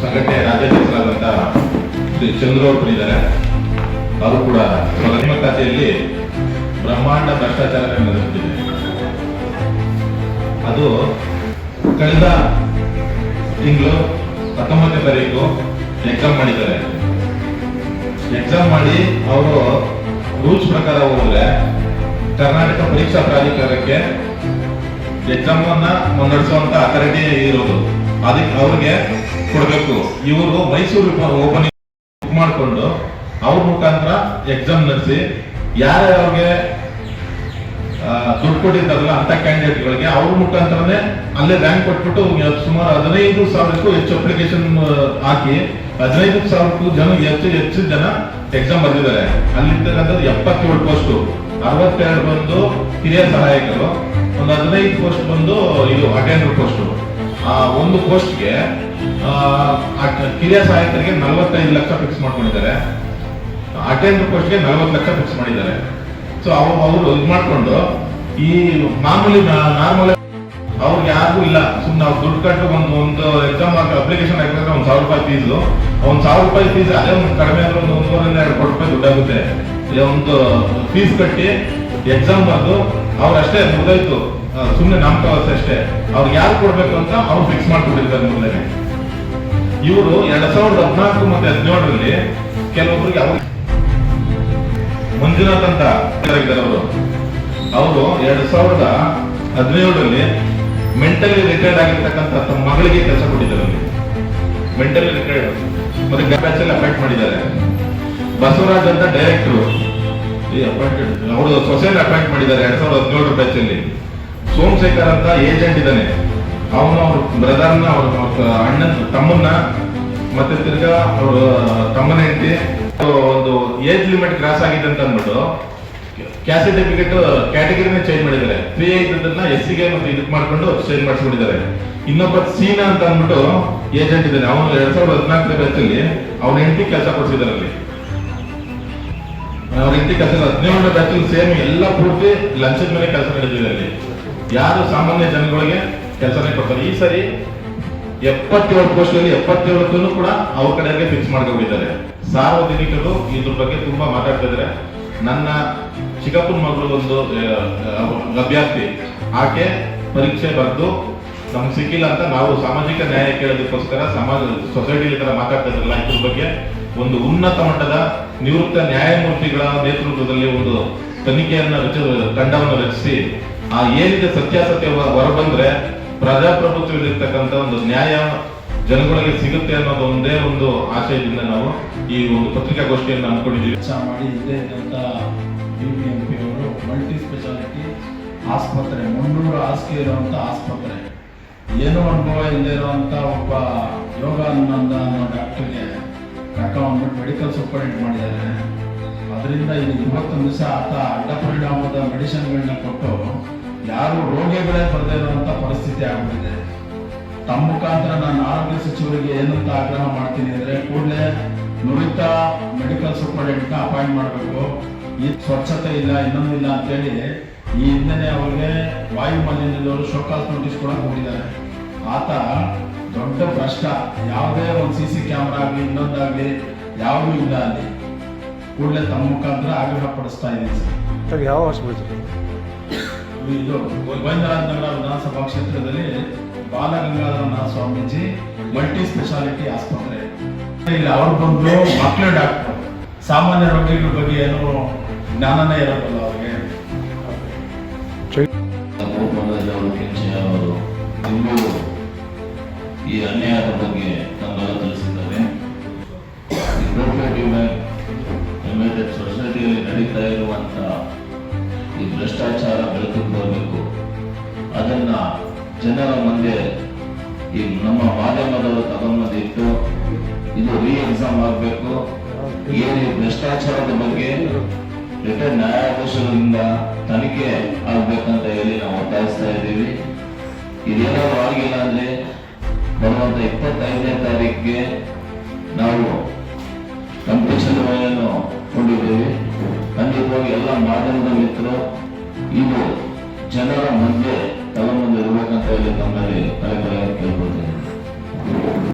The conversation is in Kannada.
ಸಂಘಟನೆ ರಾಜ್ಯಾಧ್ಯಕ್ಷರಾದಂತಹ ಶ್ರೀ ಚಂದ್ರ ಇದ್ದಾರೆ. ಅವರು ಕೂಡ ಪ್ರಥಮ ಖಾತೆಯಲ್ಲಿ ಬ್ರಹ್ಮಾಂಡ ಭ್ರಷ್ಟಾಚಾರ ನಡೆಸುತ್ತಿದೆ ಅದು ಕಳೆದ ತಿಂಗಳು ಹತ್ತೊಂಬತ್ತನೇ ತಾರೀಕು ಎಕ್ಸಾಮ್ ಮಾಡಿದ್ದಾರೆ. ಎಕ್ಸಾಮ್ ಮಾಡಿ ಅವರು ರೂಲ್ಸ್ ಪ್ರಕಾರ ಹೋದ್ರೆ ಕರ್ನಾಟಕ ಪರೀಕ್ಷಾ ಪ್ರಾಧಿಕಾರಕ್ಕೆ ಎಕ್ಸಾಮ್ ಅನ್ನ ಮುನ್ನಡೆಸುವಂತ ಅಥಾರಿಟಿ ಇರೋದು. ಅದಕ್ಕೆ ಅವ್ರಿಗೆ ಕೊಡಬೇಕು. ಇವರು ಮೈಸೂರು ಓಪನಿಂಗ್ ಬುಕ್ ಮಾಡಿಕೊಂಡು ಅವ್ರ ಮುಖಾಂತರ ಎಕ್ಸಾಮ್ ನಡೆಸಿ ಯಾರ್ಯಾರಿಗೆ ದುಡ್ಡು ಕೊಟ್ಟಿದ್ದಾರಲ್ಲ ಅಂತ ಕ್ಯಾಂಡಿಡೇಟ್ಗಳಿಗೆ ಅವ್ರ ಮುಖಾಂತರನೇ ಅಲ್ಲೇ ರ್ಯಾಂಕ್ ಕೊಟ್ಬಿಟ್ಟು ಸುಮಾರು ಹದಿನೈದು ಸಾವಿರಕ್ಕೂ ಹೆಚ್ಚು ಅಪ್ಲಿಕೇಶನ್ ಹಾಕಿ ಹದಿನೈದು ಸಾವಿರಕ್ಕೂ ಜನ ಹೆಚ್ಚು ಹೆಚ್ಚು ಜನ ಎಕ್ಸಾಮ್ ಬರೆದಿದ್ದಾರೆ. ಅಲ್ಲಿರ್ತಕ್ಕಂಥದ್ದು ಎಪ್ಪತ್ತೇಳು ಪೋಸ್ಟ್ ಅರವತ್ತೆರಡು ಬಂದು ಹಿರಿಯ ಸಹಾಯಕರು, ಒಂದು ಹದಿನೈದು ಪೋಸ್ಟ್ ಬಂದು ಇದು ಅಟೆಂಡರ್ ಪೋಸ್ಟ್ ಒಂದು ಪೋಸ್ಟ್ಗೆ ಕಿರಿಯ ಸಹಾಯಕರಿಗೆ ನಲವತ್ತೈದು ಲಕ್ಷ ಫಿಕ್ಸ್ ಮಾಡ್ಕೊಂಡಿದ್ದಾರೆ. ಅಟೆಂಡ್ ಪೋಸ್ಟ್ಗೆ ನಲವತ್ತು ಲಕ್ಷ ಫಿಕ್ಸ್ ಮಾಡಿದ್ದಾರೆ. ಸೊ ಅವ, ಅವರು ಇದು ಮಾಡಿಕೊಂಡು, ಈ ಮಾಮೂಲಿ ನಾರ್ಮಲ್ ಅವ್ರಿಗೆ ಯಾರಿಗೂ ಇಲ್ಲ. ಸುಮ್ಮನೆ ನಾವು ದುಡ್ಡು ಕಟ್ಟು ಒಂದು ಒಂದು ಎಕ್ಸಾಮ್ ಅಪ್ಲಿಕೇಶನ್ ಹಾಕಿದ್ರೆ ಒಂದು ಸಾವಿರ ರೂಪಾಯಿ ಫೀಸು ಒಂದು ಸಾವಿರ ರೂಪಾಯಿ ಫೀಸ್ ಅದೇ ಒಂದು ಕಡಿಮೆ ಅಂದ್ರೆ ಒಂದು ಒಂದೂವರೆಯಿಂದ ಎರಡು ಕೋಟಿ ರೂಪಾಯಿ ದುಡ್ಡಾಗುತ್ತೆ ಒಂದು ಫೀಸ್ ಕಟ್ಟಿ ಎಕ್ಸಾಮ್ ಬರೆದು ಅವ್ರು ಅಷ್ಟೇ ಮುಗಿದೋಯ್ತು. ಸುಮ್ಮನೆ ನಾಮಕಾವಾಸ ಅಷ್ಟೇ. ಅವ್ರು ಯಾರು ಕೊಡ್ಬೇಕು ಅಂತ ಅವ್ರು ಫಿಕ್ಸ್ ಮಾಡ್ಕೊಂಡಿರ್ತಾರೆ ಮೊದಲೇ ಇವರು ಎರಡ್ ಸಾವಿರದ ಹದಿನಾಲ್ಕು ಮತ್ತೆ ಹದಿನೇಳರಲ್ಲಿ ಕೆಲವೊಬ್ಬರಿಗೆ ಅವ್ರು ಮಂಜುನಾಥ್ ಅಂತ ಅವರು. ಅವರು ಎರಡ್ ಸಾವಿರದ ಹದಿನೇಳರಲ್ಲಿ ಮೆಂಟಲಿ ರಿಟೈರ್ಡ್ ಆಗಿರ್ತಕ್ಕಂಥ ತಮ್ಮ ಮಗಳಿಗೆ ಕೆಲಸ ಕೊಟ್ಟಿದ್ದಾರೆ ಮೆಂಟಲಿ ರಿಟೈರ್ಡ್ ಮತ್ತೆ ಗ್ಯಾಚ್ ಅಲ್ಲಿ ಅಪಾಯಿಂಟ್ ಮಾಡಿದ್ದಾರೆ. ಬಸವರಾಜ್ ಅಂತ ಡೈರೆಕ್ಟರ್ ಅವರು ಸೊಸೈಟಿ ಅಪಾಯಿಂಟ್ ಮಾಡಿದ್ದಾರೆ ಎರಡ್ ಸಾವಿರದ ಹದಿನೇಳರ ಬ್ಯಾಚ್ ಅಲ್ಲಿ. ಸೋಮಶೇಖರ್ ಅಂತ ಏಜೆಂಟ್ ಇದ್ದಾನೆ. ಅವನು ಅವ್ರ ಬ್ರದರ್ನ ಅವ್ರ ಅಣ್ಣನ, ತಮ್ಮನ್ನ ಮತ್ತೆ ತಿರ್ಗಾ ಅವ್ರ, ತಮ್ಮನ ಹೆಂಡತಿ. ಒಂದು ಏಜ್ ಲಿಮಿಟ್ ಕ್ರಾಸ್ ಆಗಿದೆ ಅಂತ ಅಂದ್ಬಿಟ್ಟು ಕ್ಯಾಸ್ಟ್ ಸರ್ಟಿಫಿಕೇಟ್ ಕ್ಯಾಟಗರಿನ ಚೇಂಜ್ ಮಾಡಿದ್ದಾರೆ. ತ್ರೀ ಏಜ್ ಅಂತ ಎಸ್ಗೆ ಮತ್ತೆ ಇದಕ್ಕೆ ಮಾಡ್ಕೊಂಡು ಚೇಂಜ್ ಮಾಡಿಸ್ಬಿಟ್ಟಿದ್ದಾರೆ. ಇನ್ನೊಬ್ಬ ಸೀನಾ ಅಂತ ಅಂದ್ಬಿಟ್ಟು ಏಜೆಂಟ್ ಇದ್ದಾನೆ. ಅವನು ಎರಡ್ ಸಾವಿರದ ಹದಿನಾಲ್ಕನೇ ಬ್ಯಾಚಲ್ಲಿ ಅವನ ಹೆಂಡತಿ ಕೆಲಸ ಕೊಡಿಸಿದ್ದಾರೆ ಅಲ್ಲಿ. ಅವ್ರ ಹೆಂಡತಿ ಕೆಲಸ ಹದಿನೇಳನೇ ಬ್ಯಾಚಲ್ಲಿ ಸೇಮ್ ಎಲ್ಲ ಪೂರ್ತಿ ಲಂಚದ ಮೇಲೆ ಕೆಲಸ ನಡೆದಿದೆ ಅಲ್ಲಿ. ಯಾರು ಸಾಮಾನ್ಯ ಜನಗಳಿಗೆ ಕೆಲಸನೇ ಕೊಡ್ತಾರೆ. ಈ ಸರಿ ಎಪ್ಪತ್ತೇಳು ಪೋಸ್ಟ್ ಅಲ್ಲಿ ಎಪ್ಪತ್ತೇಳಕ್ಕೂ ಕೂಡ ಅವ್ರ ಕಡೆಗೆ ಫಿಕ್ಸ್ ಮಾಡ್ಕೊಂಡಿದ್ದಾರೆ ಸಾರ್ವಜನಿಕರು ಇದ್ರ ಬಗ್ಗೆ ತುಂಬಾ ಮಾತಾಡ್ತಾ ಇದ್ದಾರೆ. ನನ್ನ ಚಿಕ್ಕಪ್ಪನ ಮಗಳು ಒಂದು ಅಭ್ಯರ್ಥಿ ಆಕೆ ಪರೀಕ್ಷೆ ಬರೆದು ನಮ್ಗೆ ಸಿಕ್ಕಿಲ್ಲ ಅಂತ ನಾವು ಸಾಮಾಜಿಕ ನ್ಯಾಯ ಕೇಳೋದಕ್ಕೋಸ್ಕರ ಸಮಾಜ ಸೊಸೈಟಿಲಿ ತರ ಮಾತಾಡ್ತಾ ಇದ್ರಲ್ಲ ಇದ್ರ ಬಗ್ಗೆ ಒಂದು ಉನ್ನತ ಮಟ್ಟದ ನಿವೃತ್ತ ನ್ಯಾಯಮೂರ್ತಿಗಳ ನೇತೃತ್ವದಲ್ಲಿ ಒಂದು ತನಿಖೆಯನ್ನು ರಚ ತಂಡವನ್ನು ರಚಿಸಿ ಆ ಏನಿದೆ ಸತ್ಯಾಸತ್ಯ ಹೊರ- ಹೊರಬಂದ್ರೆ ಪ್ರಜಾಪ್ರಭುತ್ವದಲ್ಲಿರ್ತಕ್ಕಂಥ ಒಂದು ನ್ಯಾಯ ಜನಗಳಿಗೆ ಸಿಗುತ್ತೆ ಅನ್ನೋದು ಒಂದೇ ಒಂದು ಆಶಯದಿಂದ ನಾವು ಈ ಒಂದು ಪತ್ರಿಕಾಗೋಷ್ಠಿಯನ್ನು ಅನ್ಕೊಂಡಿದ್ದೀವಿ ಮಾಡಿ ಇದೇ ಇದ್ದಂಥ ಯು ಪಿ ಎಂ ಪಿ ಅವರು ಮಲ್ಟಿ ಸ್ಪೆಷಾಲಿಟಿ ಆಸ್ಪತ್ರೆ, ಮುನ್ನೂರು ಹಾಸಿಗೆ ಇರುವಂತ ಆಸ್ಪತ್ರೆ. ಏನೋ ಅನುಭವ ಇಲ್ಲದೆ ಇರುವಂತ ಒಬ್ಬ ಯೋಗಾನಂದ ಅನ್ನೋ ಡಾಕ್ಟರ್ಗೆ ಕರ್ಕೊಂಡ್ಬಿಟ್ಟು ಮೆಡಿಕಲ್ ಸೂಪರಿಂಟ್ ಮಾಡಿದ್ದಾರೆ. ಅದರಿಂದ ಇಲ್ಲಿ ಇವತ್ತೊಂದು ದಿವಸ ಆತ ಅಡ್ಡ ಪರಿಣಾಮದ ಮೆಡಿಸಿನ್ಗಳನ್ನ ಕೊಟ್ಟು ಯಾರು ರೋಗಿಗಳೇ ಬರದೇ ಇರುವಂತ ಪರಿಸ್ಥಿತಿ ಆಗ್ಬಿಟ್ಟಿದೆ. ತಮ್ಮ ಮುಖಾಂತರ ನಾನು ಆರೋಗ್ಯ ಸಚಿವರಿಗೆ ಏನಂತ ಆಗ್ರಹ ಮಾಡ್ತೀನಿ ಅಂದ್ರೆ ಕೂಡಲೇ ನುರಿತ ಮೆಡಿಕಲ್ ಸೂಪರಿಂಟೆಂಟ್ನ ಅಪಾಯಿಂಟ್ ಮಾಡಬೇಕು. ಈ ಸ್ವಚ್ಛತೆ ಇಲ್ಲ, ಇನ್ನೊಂದು ಇಲ್ಲ ಅಂತೇಳಿ ಈ ಹಿಂದೆನೆ ಅವ್ರಿಗೆ ವಾಯು ಮಾಲಿನ್ಯದವರು ಶೋಕಾಸ್ ನೋಟಿಸ್ ಕೂಡ ಕೊಟ್ಟಿದ್ದಾರೆ ಆತ ದೊಡ್ಡ ಭ್ರಷ್ಟ. ಯಾವುದೇ ಒಂದು ಸಿ ಸಿ ಕ್ಯಾಮ್ರಾ ಆಗಲಿ, ಇನ್ನೊಂದಾಗಲಿ, ಯಾವುದೂ ಇಲ್ಲ ಅಲ್ಲಿ. ಕೂಡಲೇ ತಮ್ಮ ಮುಖಾಂತರ ಆಗ್ರಹ ಪಡಿಸ್ತಾ ಇದ್ದೀನಿ ಸರ್. ಯಾವ ಇದು ಗೋವಿಂದರಾಜನಗರ ವಿಧಾನಸಭಾ ಕ್ಷೇತ್ರದಲ್ಲಿ ಬಾಲಗಂಗಾಧರನಾಥ ಸ್ವಾಮೀಜಿ ಮಲ್ಟಿ ಸ್ಪೆಷಾಲಿಟಿ ಆಸ್ಪತ್ರೆ. ಇಲ್ಲಿ ಅವ್ರು ಬಂದು ಮಕ್ಕಳ ಡಾಕ್ಟರ್. ಸಾಮಾನ್ಯ ರೋಗಿಗಳ ಬಗ್ಗೆ ಏನು ಜ್ಞಾನನೇ ಇರೋದಿಲ್ಲ ಅವ್ರಿಗೆ. ಅವರು ಈ ಅನ್ಯಾಯದ ಬಗ್ಗೆ ಭ್ರಷ್ಟಾಚಾರ ಬೆಳಕಿಗೆ ಬರಬೇಕು ಅದನ್ನ ಜನರ ಮುಂದೆ ಈ ನಮ್ಮ ಮಾಧ್ಯಮದವರು ತಗೊಂಬಂದಿಟ್ಟು ಇದು ರೀ ಎಕ್ಸಾಮ್ ಆಗಬೇಕು. ಏನು ಭ್ರಷ್ಟಾಚಾರದ ಬಗ್ಗೆ ರಿಟರ್ನ್ ನ್ಯಾಯಾಧೀಶರಿಂದ ತನಿಖೆ ಆಗ್ಬೇಕಂತ ಹೇಳಿ ನಾವು ಒತ್ತಾಯಿಸ್ತಾ ಇದ್ದೀವಿ. ಇದೇನಾದ್ರು ಆಗಿಲ್ಲ ಅಂದ್ರೆ ಬರುವಂತ ಇಪ್ಪತ್ತೈದನೇ ತಾರೀಕಿಗೆ ನಾವು ಕಂಪಿಷನ್ ಕೊಂಡಿದ್ದೇವೆ. ಖಂಡಿತವಾಗಿ ಎಲ್ಲ ಮಾಧ್ಯಮದ ಮಿತ್ರರು ಇದು ಜನರ ಮುಂದೆ ತಲೆ ಮುಂದೆ ಇರಬೇಕಂತ ಹೇಳಿ ತಮ್ಮಲ್ಲಿ ತಲೆ ಕೇಳ್ಕೊಳ್ತೀನಿ.